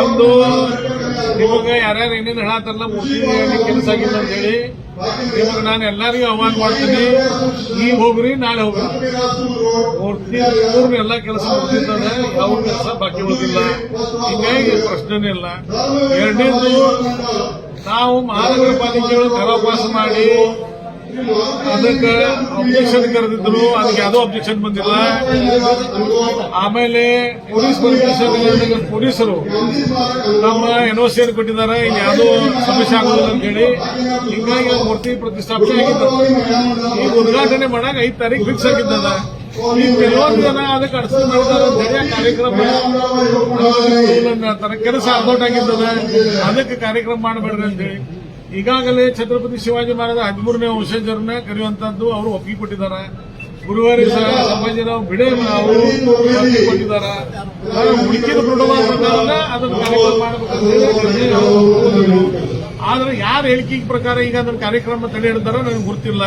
ಒಂದು, ನಿಮಗೆ ಯಾರ್ಯಾರು ಏನೇನು ಹೇಳತ್ತಾರಲ್ಲ ಮೋದಿ ಕೆಲಸ ಆಗಿಲ್ಲ ಅಂತ ಹೇಳಿ, ನಿಮಗೆ ನಾನು ಎಲ್ಲರಿಗೂ ಆಹ್ವಾನ ಮಾಡ್ತೀನಿ. ಈಗ ಹೋಗ್ರಿ, ನಾಳೆ ಹೋಗ್ರಿ. ಮೂರ್ತಿ, ಮೂರ್ನ ಎಲ್ಲ ಕೆಲಸ ಮುಗಿದಿದ್ದಾರೆ ಯಾವ ಕೆಲಸ ಬಾಕಿ ಉಳಿದಿಲ್ಲ ಹಿಂಗಾಗಿ ಪ್ರಶ್ನೆನೇ ಇಲ್ಲ. ಎರಡನೇದು, ನಾವು ಮಹಾನಗರ ಪಾಲಿಕೆಗಳು ಕಲಾಪಾಸ ಮಾಡಿ ಅದಕ್ಕೆ ಅಬ್ಜೆಕ್ಷನ್ ಕರೆದಿದ್ರು. ಅದಕ್ಕೆ ಯಾವುದೋ ಅಬ್ಜೆಕ್ಷನ್ ಬಂದಿಲ್ಲ. ಆಮೇಲೆ ಪೊಲೀಸ್ ಪರ್ಮಿಷನ್ ಪೊಲೀಸರು ನಮ್ಮ ಎನ್ಒಸಿಯನ್ನು ಕೊಟ್ಟಿದ್ದಾರೆ. ಇಲ್ಲಿ ಯಾವುದೋ ಸಮಸ್ಯೆ ಆಗೋದಿಲ್ಲ ಅಂತ ಹೇಳಿ ಹಿಂಗಾಗಿ ಮೂರ್ತಿ ಪ್ರತಿಷ್ಠಾಪನೆ ಆಗಿದ್ದು ಈಗ ಉದ್ಘಾಟನೆ ಮಾಡಾಗ ಐದು ತಾರೀಕು ಫಿಕ್ಸ್ ಆಗಿದ್ದದ. ಈಗ ಕೆಲವೊಂದು ಜನ ಅದಕ್ಕೆ ಅಡಚಣೆ ಮಾಡಿದ್ದಾರೆ. ಕಾರ್ಯಕ್ರಮ ಕೆಲಸ ಅರ್ಧೋಟಾಗಿದ್ದದ ಅದಕ್ಕೆ ಕಾರ್ಯಕ್ರಮ ಮಾಡಬೇಡ್ರಿ ಅಂತ ಹೇಳಿ ಈಗಾಗಲೇ ಛತ್ರಪತಿ ಶಿವಾಜಿ ಮಹಾರಾಜ ಹದಿಮೂರನೇ ವಂಶಜರನ್ನ ಕರೆಯುವಂತದ್ದು ಅವರು ಒಪ್ಪಿಗೆ ಕೊಟ್ಟಿದ್ದಾರೆ ಗುರುವಾರಿ ಸಹ ಸಂಭಾಜಿರಾವ್ ಬಿಡೆ ಅವರು ಒಪ್ಪಿಗೆ ಕೊಟ್ಟಿದ್ದಾರೆ ಕಾರ್ಯಕ್ರಮ ಆದ್ರೆ ಯಾರ ಹೇಳಿಕೆ ಪ್ರಕಾರ ಈಗ ಅದನ್ನ ಕಾರ್ಯಕ್ರಮ ತಡೆ ಹಿಡಿದಾರ ನನಗೆ ಗೊತ್ತಿಲ್ಲ.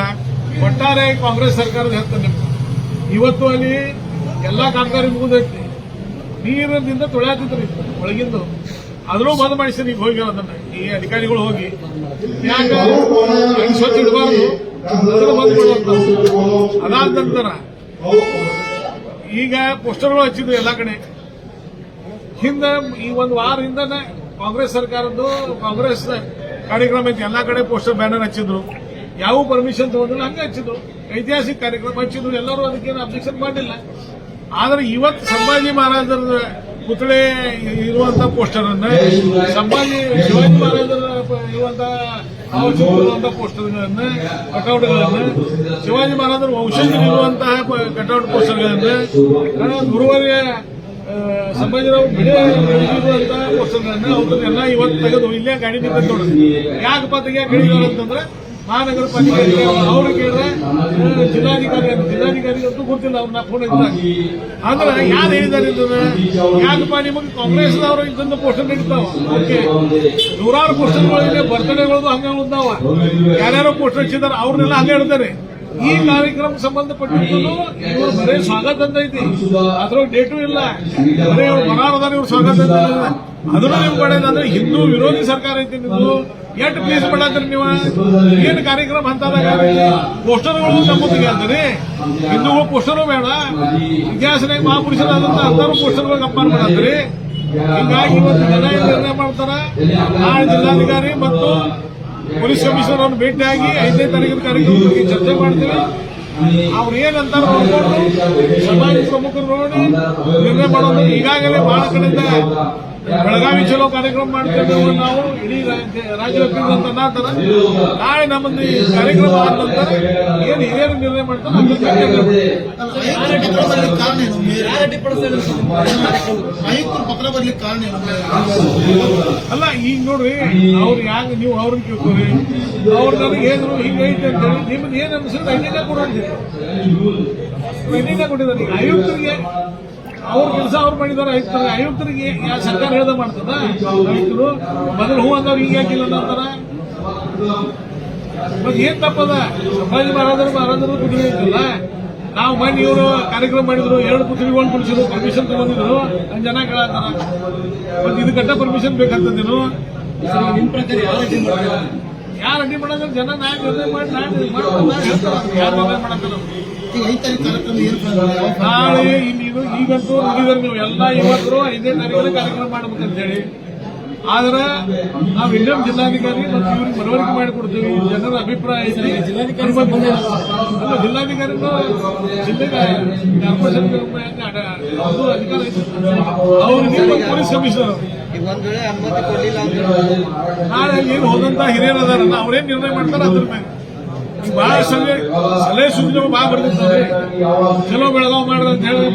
ಒಟ್ಟಾರೆ ಕಾಂಗ್ರೆಸ್ ಸರ್ಕಾರದ ಹೇಳ್ತಾನೆ ಇವತ್ತು ಅಲ್ಲಿ ಎಲ್ಲಾ ಕಾಮಗಾರಿ ಮುಗಿದೈತಿ ನೀರಿನಿಂದ ತೊಳೆಯಾತಿದ್ರಿ ಒಳಗಿಂದು. ಆದ್ರೂ ಬಂದ್ ಮಾಡಿಸಿ ಈಗ ಹೋಗಿ ಅದನ್ನ ಈ ಅಧಿಕಾರಿಗಳು ಹೋಗಿ. ಯಾಕ? ಸ್ವಚ್ಛ ಇಡಬಾರ್ದು. ಅದನ್ನ ಬಂದ್ ಮಾಡುವಂತ ಅದಾದ ನಂತರ ಈಗ ಪೋಸ್ಟರ್ಗಳು ಹಚ್ಚಿದ್ರು ಎಲ್ಲಾ ಕಡೆ. ಹಿಂದೆ ಈ ಒಂದು ವಾರ ಹಿಂದನೆ ಕಾಂಗ್ರೆಸ್ ಸರ್ಕಾರದ್ದು ಕಾಂಗ್ರೆಸ್ ಕಾರ್ಯಕ್ರಮ ಐತಿ. ಎಲ್ಲಾ ಕಡೆ ಪೋಸ್ಟರ್ ಬ್ಯಾನರ್ ಹಚ್ಚಿದ್ರು. ಯಾವ ಪರ್ಮಿಷನ್ ತಗೊಂಡ್ರು ಹಂಗೆ ಹಚ್ಚಿದ್ರು. ಐತಿಹಾಸಿಕ ಕಾರ್ಯಕ್ರಮ ಹಚ್ಚಿದ್ರು. ಎಲ್ಲರೂ ಅದಕ್ಕೇನು ಅಬ್ಜೆಕ್ಷನ್ ಮಾಡಿಲ್ಲ ಆದ್ರೆ ಇವತ್ತು ಸಂಭಾಜಿ ಮಹಾರಾಜರ ಪುತ್ಳೆ ಇರುವಂತ ಪೋಸ್ಟರ್ ಅನ್ನ. ಸಂಭಾಜಿ ಶಿವಾಜಿ ಮಹಾರಾಜರ ಇರುವಂತಹ ಇರುವಂತ ಭಾವಚಿತ್ರವಿರುವಂತಹ ಪೋಸ್ಟರ್ಗಳನ್ನ ಕಟೌಟ್ಗಳನ್ನ ಶಿವಾಜಿ ಮಹಾರಾಜರ ವಂಶಜರಿರುವಂತಹ ಕಟೌಟ್ ಪೋಸ್ಟರ್ಗಳನ್ನ ಗುರುವಾರ ಸಂಭಾಜಿರಾವ್ ಬಿಡೆ ಪೋಸ್ಟರ್ಗಳನ್ನ ಅವ್ರನ್ನೆಲ್ಲ ಇವತ್ತು ತೆಗೆದು ಇಲ್ಲೇ ಗಾಡಿ ನಿಂತ ನೋಡ್ರಿ ಯಾಕಪ್ಪ ತೆಗಿಯಾಕ ಅಂತಂದ್ರೆ ಮಹಾನಗರ ಪಾಲಿಕೆ ಅವ್ರು ಕೇಳಿದ್ರೆ ಜಿಲ್ಲಾಧಿಕಾರಿ ಜಿಲ್ಲಾಧಿಕಾರಿ ಅಂತೂ ಗೊತ್ತಿಲ್ಲ ಅವ್ರನ್ನ ಫೋನ್ ಇದ್ದಾಗ ಆದ್ರೆ ಯಾರು ಹೇಳಿದಾರೆ ಇದನ್ನ ಯಾಕಪ್ಪ ನಿಮಗೆ ಕಾಂಗ್ರೆಸ್ನವರು ಇದನ್ನ ಪೋಸ್ಟರ್ ನೀಡ್ತಾವ? ಓಕೆ. ನೂರಾರು ಪೋಸ್ಟರ್ಗಳು ಇದೆ, ಬರ್ತ್ಡೇಗಳದು ಹಂಗ ಉಳ್ದಾವ. ಯಾರ್ಯಾರೋ ಪೋಸ್ಟರ್ ಹಚ್ಚಿದಾರೆ ಅವ್ರನ್ನೆಲ್ಲ ಹಂಗೆ ಹೇಳ್ತಾರೆ ಈ ಕಾರ್ಯಕ್ರಮ ಸಂಬಂಧಪಟ್ಟಿದ್ದು ಸ್ವಾಗತ ಅಂತ ಐತಿ. ಅದ್ರ ಡೇಟು ಇಲ್ಲ. ಬರೇ ಇವ್ರು ಸ್ವಾಗತ ಅಂತ. ಅದನ್ನು ನೀವು ಪಡೆದಂದ್ರೆ ಹಿಂದೂ ವಿರೋಧಿ ಸರ್ಕಾರ ಐತಿ ನಿಮ್ದು. ಎಷ್ಟು ಪ್ಲೀಸ್ ಮಾಡತ್ತೀರಿ ನೀವು? ಏನು ಕಾರ್ಯಕ್ರಮ ಹಂತದಾಗ ಪೋಸ್ಟರ್ಗಳು ತಮ್ಮೊಂದಿಗೆ ಅಂತಾರೆ ಹಿಂದೂಗಳು ಪೋಸ್ಟರು ಬೇಡ. ಇತಿಹಾಸನಾಗ ಮಹಾಪುರುಷರಾದಂತ ಅಂತಾರು ಪೋಸ್ಟರ್ಗಳು ಕಂಪೇರ್ ಮಾಡಿ ಹಿಂಗಾಗಿ ಇವತ್ತು ಜನ ಏನ್ ನಿರ್ಣಯ ಮಾಡ್ತಾರ. ಆ ಜಿಲ್ಲಾಧಿಕಾರಿ ಮತ್ತು ಪೊಲೀಸ್ ಕಮಿಷನರ್ ಅವ್ರನ್ನ ಭೇಟಿಯಾಗಿ ಐದನೇ ತಾರೀಕಿನ ಕಾರ್ಯಕ್ರಮದ ಬಗ್ಗೆ ಚರ್ಚೆ ಮಾಡ್ತೀವಿ. ಅವ್ರು ಏನಂತಾರೆ ನೋಡ್ಕೊಂಡು ಸಮಾಜ ಪ್ರಮುಖರು ನೋಡಿ ನಿರ್ಣಯ ಮಾಡೋದು ಈಗಾಗಲೇ ಬಹಳ ಕಡೆಯಿಂದ ಬೆಳಗಾವಿ ಚಲೋ ಕಾರ್ಯಕ್ರಮ ಮಾಡ್ತೇವೆ ನಾವು ಇಡೀ ರಾಜ್ಯ ಅಂತ ಅನ್ನತಾರ ನಾಳೆ ನಮ್ಮದು ಈ ಕಾರ್ಯಕ್ರಮ ಆದ ನಂತರ ಏನು ಹಿರಿಯರು ನಿರ್ಣಯ ಮಾಡ್ತಾರೆ ಆಯುಕ್ತರು ಪತ್ರ ಬರ್ಲಿಕ್ಕೆ ಕಾರಣ ಏನು ಅಲ್ಲ ಈಗ ನೋಡ್ರಿ ಅವ್ರು ಯಾಕೆ ನೀವು ಅವ್ರನ್ನ ಕೇಳ್ಕೊರಿ. ಅವ್ರು ನನಗೆ ಹೇಳಿದ್ರು ಹಿಂಗೆ ಐತೆ ಅಂತ ಹೇಳಿ ನಿಮ್ದು ಏನ್ ಅನ್ಸುತ್ತೆ? ಐಡಿಯಾ ಕೊಡು ಕೊಟ್ಟಿದ್ದಾರೆ. ಈಗ ಆಯುಕ್ತರಿಗೆ ಅವ್ರ ಕೆಲಸ ಅವ್ರು ಮಾಡಿದ್ದಾರೆ ಆಯುಕ್ತರಿಗೆ ಆಯುಕ್ತರಿಗೆ ಯಾವ ಸರ್ಕಾರ ಹೇಳ್ದ ಮಾಡ್ತದ? ಆಯುಕ್ತರು ಮೊದಲು ಹೂ ಅಂದವ್ರು ಈಗ ಯಾಕಿಲ್ಲ ಅಂತಾರ. ಮತ್ತೆ ಏನ್ ತಪ್ಪದ? ಸಂಭಾಜಿ ಮಹಾರಾಜರು ಮಹಾರಾಜರು ಪುತ್ರಿ ಐತಲ್ಲ ನಾವು ಮನೆ ಇವರು ಕಾರ್ಯಕ್ರಮ ಮಾಡಿದ್ರು ಎರಡು ಪುತ್ರಿಗಳು ಕುಡಿಸಿದ್ರು ಪರ್ಮಿಷನ್ ತಗೊಂಡಿದ್ರು ಹಂಗ್ ಜನ ಕೇಳತ್ತಾರ. ಮತ್ತೆ ಕಟ್ಟ ಪರ್ಮಿಷನ್ ಬೇಕಂತಂದೇನು? ನಿಮ್ ಪ್ರಕಾರ ಯಾವ ರೀತಿ ಮಾಡ್ತೀರಾ? ಯಾರು ಅಡ್ಡಿ ಮಾಡೋದ್ರೆ ಜನ ನಾಯಕ ಮಾಡಿ ನಾಯಕ ಯಾರು ನಿರ್ಣಯ ನಾಳೆ ಇಲ್ಲಿ ಇದು ಈಗಂತೂ ನುಡಿದ್ರೆ ನೀವು ಎಲ್ಲ ಇವತ್ತು ಐದನೇ ತಾರೀಕು ಕಾರ್ಯಕ್ರಮ ಮಾಡ್ಬೇಕಂತ ಹೇಳಿ ಆದ್ರೆ ನಾವು ಇನ್ನೊಂದು ಜಿಲ್ಲಾಧಿಕಾರಿ ಮತ್ತು ಇವ್ರಿಗೆ ಮನವರಿಕೆ ಮಾಡಿಕೊಡ್ತೀವಿ. ಜನರ ಅಭಿಪ್ರಾಯ ಐತಿ. ಜಿಲ್ಲಾಧಿಕಾರಿ. ಅಲ್ಲ ಜಿಲ್ಲಾಧಿಕಾರಿನೂ ಜಿಲ್ಲೆಗೆ ಕಾರ್ಪೊರೇಷನ್ ಅದು ಅಧಿಕಾರ ಐತಿ. ಅವ್ರಿಗೆ ಪೊಲೀಸ್ ಕಮಿಷನರ್. ನಾಳೆ ಏನು ಹೋದಂತ ಹಿರಿಯರು ಅದಾರಲ್ಲ ಅವ್ರೇನ್ ನಿರ್ಣಯ ಮಾಡ್ತಾರೆ ಅದ್ರ ಮೇಲೆ. ಬಹಳ ಸಲಹೆ ಸಲಹೆ ಸೂಚನೆ ಭಾಳ ಚಲೋ ಬೆಳಗಾವ್ ಮಾಡ್ರಿ ಅಂತ ಹೇಳಿ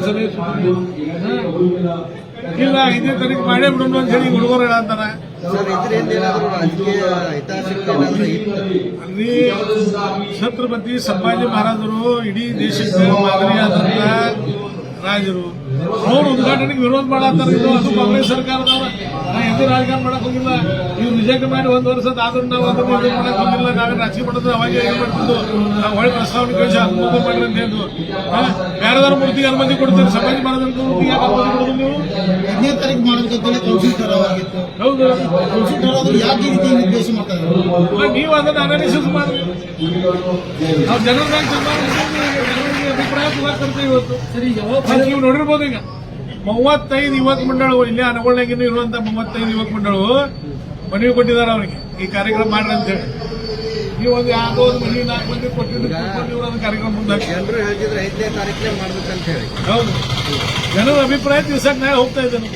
ಸಲಹೆ. ಇಲ್ಲ ಇದೇ ತಾರೀಕು ಮಾಡೇ ಬಿಡೋಣ ಅಂತ ಹೇಳಿ ಹುಡುಗರು ಇತ್ತು? ಅಲ್ಲಿ ಛತ್ರಪತಿ ಸಂಭಾಜಿ ಮಹಾರಾಜರು ಇಡೀ ದೇಶಕ್ಕೆ ಮಾದರಿಯಾದಂತ ರಾಜರು. ಅವ್ರು ಉದ್ಘಾಟನೆಗೆ ವಿರೋಧ ಮಾಡತ್ತಾರ ಅದು ಕಾಂಗ್ರೆಸ್ ಸರ್ಕಾರದವ ಎಂದೂ ರಾಜಕಾರಣ ಮಾಡಕ್ ಹೋಗಿಲ್ಲ. ಇವ್ರು ರಿಜೆಕ್ಟ್ ಮಾಡಿ ಒಂದ್ ವರ್ಷ ಆದ್ರೂ ನಾವು ಅದನ್ನ ಇದು ಮಾಡಕ್ ಹೋಗಿಲ್ಲ. ನಾವೇ ರಾಜಕೀಯ ಮಾಡೋದು ಅವಾಗ ಏನ್ ಮಾಡ್ತಿದ್ದು. ನಾವು ಒಳ್ಳೆ ಪ್ರಸ್ತಾವನೆ ಕಳಿಸಿ ಅನುಮೋದನೆ ಮಾಡ್ರಿ ಅಂತ ಹೇಳಿದ್ರು. ಬೇರೆದವ್ರ ಮೂರ್ತಿಗೆ ಅನುಮತಿ ಕೊಡ್ತಾರೆ. ಸಮಾಜ ಮೂರ್ತಿಗೆ ಅನುಮತಿ ಕೊಡೋದು ನೀವು? ಹದಿನೈದು ತಾರೀಕು ಮಾಡೋದು ಮಾಡೋದು ತುಳಸಿ ಅವರು ಯಾಕೆ ರೀತಿ ನಿರ್ದೇಶ ಮಾಡ್ತಾರೆ ನೀವು ಅದನ್ನ ಅನಾಲಿಸಿಸ್ ಮಾಡಿ. ನಾವು ಜನರನ್ನ ಜನರಿಗೆ ಅಭಿಪ್ರಾಯ ಕೊಡ್ತೇವೆ ಇವತ್ತು. ಸರಿ ನೀವು ನೋಡಿರ್ಬೋದು ಈಗ. ಮೂವತ್ತೈದು ಯುವಕ ಮಂಡಳಗಳು ಇಲ್ಲಿ ಅನಗೊಳ್ಳಗಿನ ಇರುವಂತ ಮೂವತ್ತೈದು ಯುವಕ ಮಂಡಳವು ಮನವಿ ಕೊಟ್ಟಿದ್ದಾರೆ ಅವರಿಗೆ. ಈ ಕಾರ್ಯಕ್ರಮ ಮಾಡ್ರಿ ಅಂತ ಹೇಳಿ. ನೀವು ಒಂದು ಯಾವುದೋ ಒಂದು ಮನವಿ ನಾಲ್ಕು ಮಂದಿ ಕೊಟ್ಟಿದ್ದು ಇವ್ರು ಕಾರ್ಯಕ್ರಮ ಮುಂದೆ ಹಾಕಿ ಜನರು ಹೇಳ್ತಿದ್ರೆ ಐದನೇ ತಾರೀಕಿಗೆ ಮಾಡ್ಬೇಕಂತ ಹೇಳಿ. ಹೌದು. ಜನರ ಅಭಿಪ್ರಾಯ ತಿಳ್ಸಕ್ ನಾ ಹೋಗ್ತಾ ಇದ್ದೇನೆ.